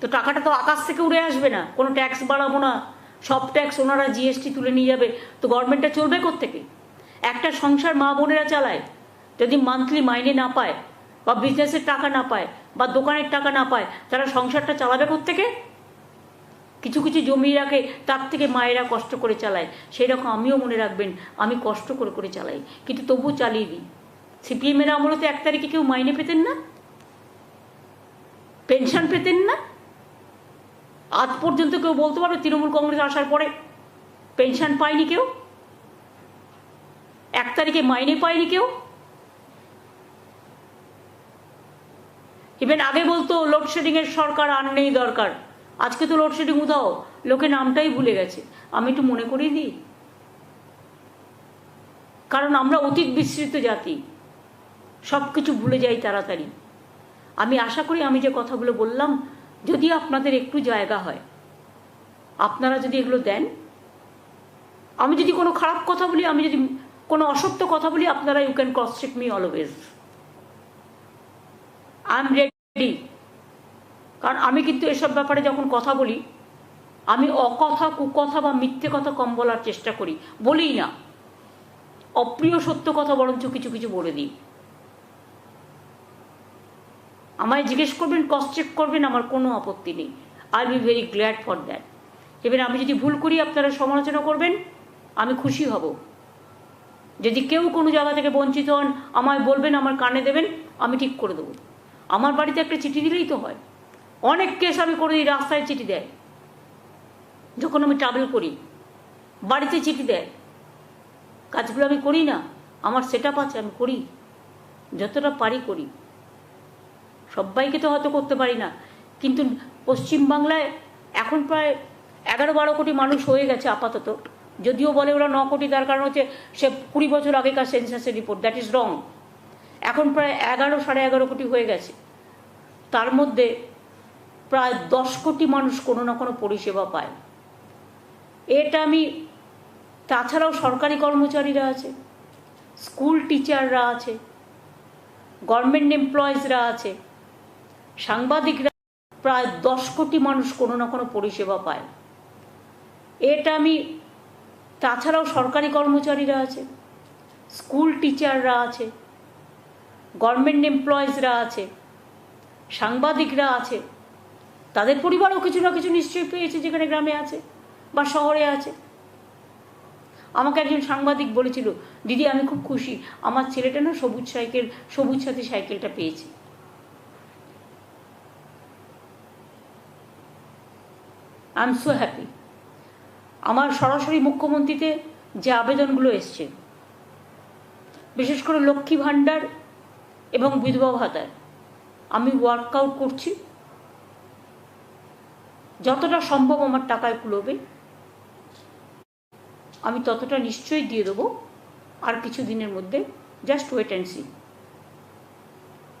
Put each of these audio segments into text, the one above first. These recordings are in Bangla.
তো টাকাটা তো আকাশ থেকে উড়ে আসবে না, কোনো ট্যাক্স বাড়াবো না, সব ট্যাক্স ওনারা জিএসটি তুলে নিয়ে যাবে, তো গভর্নমেন্টটা চলবে থেকে একটা সংসার মা বোনেরা চালায়, যদি মান্থলি মাইনে না পায়, বা বিজনেসের টাকা না পায়, বা দোকানের টাকা না পায়, তারা সংসারটা চালাবে থেকে কিছু কিছু জমি রাখে, তার থেকে মায়েরা কষ্ট করে চালায়, সেই রকম আমিও মনে রাখবেন, আমি কষ্ট করে করে চালাই, কিন্তু তবু চালিয়ে দিই। সিপিএমের আমলে তো এক তারিখে কেউ মাইনে পেতেন না? পেনশন পেতেন না? আজ পর্যন্ত কেউ বলতে পারবে তৃণমূল কংগ্রেস আসার পরে পেনশন পায়নি কেউ? এক তারিখে মাইনে পায়নি কেউ? ইভেন আগে বলতো লোডশেডিং এর সরকার আর নেই দরকার। আজকে তো লোডশেডিং উদাও লোকে নামটাই ভুলে গেছে। আমি একটু মনে করিয়ে দিই। কারণ আমরা অতীত বিস্তৃত জাতি। সব কিছু ভুলে যাই তাড়াতাড়ি। আমি আশা করি আমি যে কথাগুলো বললাম যদি আপনাদের একটু জায়গা হয়, আপনারা যদি এগুলো দেন, আমি যদি কোনো খারাপ কথা বলি, আমি যদি কোনো অসত্য কথা বলি, আপনারা you can cross me always I am ready কারণ আমি কিন্তু এসব ব্যাপারে যখন কথা বলি, আমি অকথা, কুকথা বা মিথ্যে কথা কম বলার চেষ্টা করি, বলিই না। অপ্রিয় সত্য কথা বরঞ্চ কিছু কিছু বলে দিই। আমায় জিজ্ঞেস করবেন কস্ট চেক করবেন, আমার কোনো আপত্তি নেই। I be very glad for that এবার আমি যদি ভুল করি, আপনারা সমালোচনা করবেন, আমি খুশি হব। যদি কেউ কোনো জায়গা থেকে বঞ্চিত হন, আমায় বলবেন, আমার কানে দেবেন, আমি ঠিক করে দেবো। আমার বাড়িতে একটা চিঠি দিলেই তো হয়। অনেক কেস আমি করে দিই রাস্তায় চিঠি দেয় যখন আমি ট্রাভেল করি, বাড়িতে চিঠি দেয় কাজগুলো আমি করি না, আমার সেট আছে, আমি করি। যতটা পারি করি। সবাইকে তো হয়তো করতে পারি না। কিন্তু পশ্চিমবাংলায় এখন প্রায় এগারো বারো কোটি মানুষ হয়ে গেছে আপাতত। যদিও বলে ওরা ন কোটি, তার কারণ হচ্ছে সে কুড়ি বছর আগেকার সেন্সাসের রিপোর্ট দ্যাট ইজ রং এখন প্রায় এগারো, সাড়ে এগারো কোটি হয়ে গেছে। তার মধ্যে প্রায় দশ কোটি মানুষ কোনো না কোনো পরিষেবা পায়। এটা আমি, তাছাড়াও সরকারি কর্মচারীরা আছে স্কুল টিচাররা আছে গভর্নমেন্ট এমপ্লয়িজরা আছে সাংবাদিকরা প্রায় দশ কোটি মানুষ কোনো না কোনো পরিষেবা পায়। এটা আমি, তাছাড়াও সরকারি কর্মচারীরা আছে, স্কুল টিচাররা আছে, গভর্নমেন্ট এমপ্লয়িজরা আছে, সাংবাদিকরা আছে, তাদের পরিবারও কিছু না কিছু নিশ্চয়ই পেয়েছে যেখানে গ্রামে আছে বা শহরে আছে। আমাকে একজন সাংবাদিক বলেছিল, দিদি, আমি খুব খুশি, আমার ছেলেটা না সবুজ সাইকেল, সবুজ সাথী সাইকেলটা পেয়েছে। আই এম সো হ্যাপি আমার সরাসরি মুখ্যমন্ত্রীতে যে আবেদনগুলো এসছে, বিশেষ করে লক্ষ্মী ভাণ্ডার এবং বিধবা ভাতার আমি ওয়ার্কআউট করছি। যতটা সম্ভব আমার টাকায় কুলোবে, আমি ততটা নিশ্চয়ই দিয়ে দেবো। আর কিছু দিনের মধ্যে জাস্ট ওয়েট অ্যান্ড সি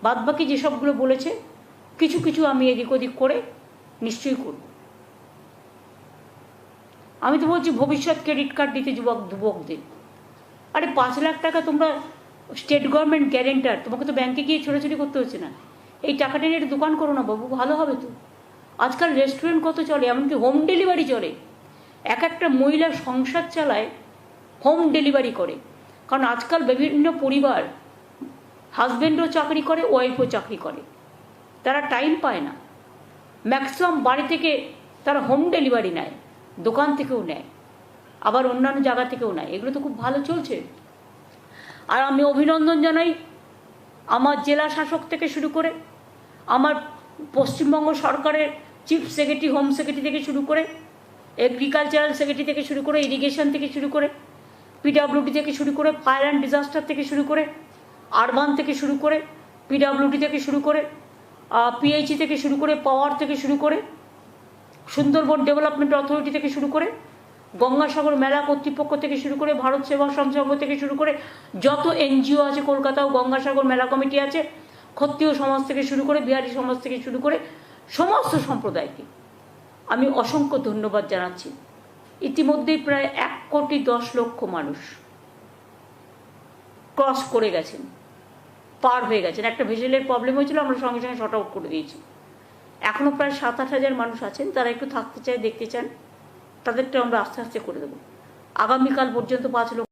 বাদ বাকি যেসবগুলো বলেছে, কিছু কিছু আমি এদিক ওদিক করে নিশ্চয়ই করব। আমি তো বলছি ভবিষ্যৎ ক্রেডিট কার্ড দিতে যুবক, যুবকদের। আরে পাঁচ লাখ টাকা তোমরা স্টেট গভর্নমেন্ট গ্যারেন্টার তোমাকে তো ব্যাংকে গিয়ে ছোটাছুটি করতে হচ্ছে না। এই টাকাটা নিয়ে দোকান করো না বাবু, ভালো হবে তো। আজকাল রেস্টুরেন্ট কত চলে, এমনকি হোম ডেলিভারি চলে। এক একটা মহিলা সংসার চালায় হোম ডেলিভারি করে। কারণ আজকাল বিভিন্ন পরিবার হাজব্যান্ডও চাকরি করে ওয়াইফও চাকরি করে। তারা টাইম পায় না। ম্যাক্সিমাম বাড়ি থেকে তারা হোম ডেলিভারি নেয়। দোকান থেকেও নেয় আবার অন্যান্য জায়গা থেকেও নেয় এগুলো তো খুব ভালো চলছে আর আমি অভিনন্দন জানাই আমার জেলা শাসক থেকে শুরু করে আমার পশ্চিমবঙ্গ সরকারের চিফ সেক্রেটারি হোম সেক্রেটারি থেকে শুরু করে এগ্রিকালচারাল সেক্রেটারি থেকে শুরু করে ইরিগেশন থেকে শুরু করে পিডাব্লিউডি থেকে শুরু করে ফায়ার অ্যান্ড ডিজাস্টার থেকে শুরু করে আরবান থেকে শুরু করে পিডাব্লিউডি থেকে শুরু করে পিএইচি থেকে শুরু করে পাওয়ার থেকে শুরু করে সুন্দরবন ডেভেলপমেন্ট অথরিটি থেকে শুরু করে, গঙ্গাসাগর মেলা কর্তৃপক্ষ থেকে শুরু করে, ভারত সেবা সংসর্গ থেকে শুরু করে, যত এনজিও আছে কলকাতাও গঙ্গাসাগর মেলা কমিটি আছে, ক্ষত্রিয় সমাজ থেকে শুরু করে, বিহারি সমাজ থেকে শুরু করে, সমস্ত সম্প্রদায়কে আমি অসংখ্য ধন্যবাদ জানাচ্ছি। ইতিমধ্যেই প্রায় এক কোটি দশ লক্ষ মানুষ ক্রস করে গেছেন, পার হয়ে গেছেন। একটা ভেসেলের প্রবলেম হয়েছিল, আমরা সঙ্গে সঙ্গে শর্ট আউট করে দিয়েছি। এখনও প্রায় সাত আট হাজার মানুষ আছেন, তারা একটু থাকতে চায়, দেখতে চান তাদেরটা আমরা আস্তে আস্তে করে দেবো। আগামীকাল পর্যন্ত পাঁচ লক্ষ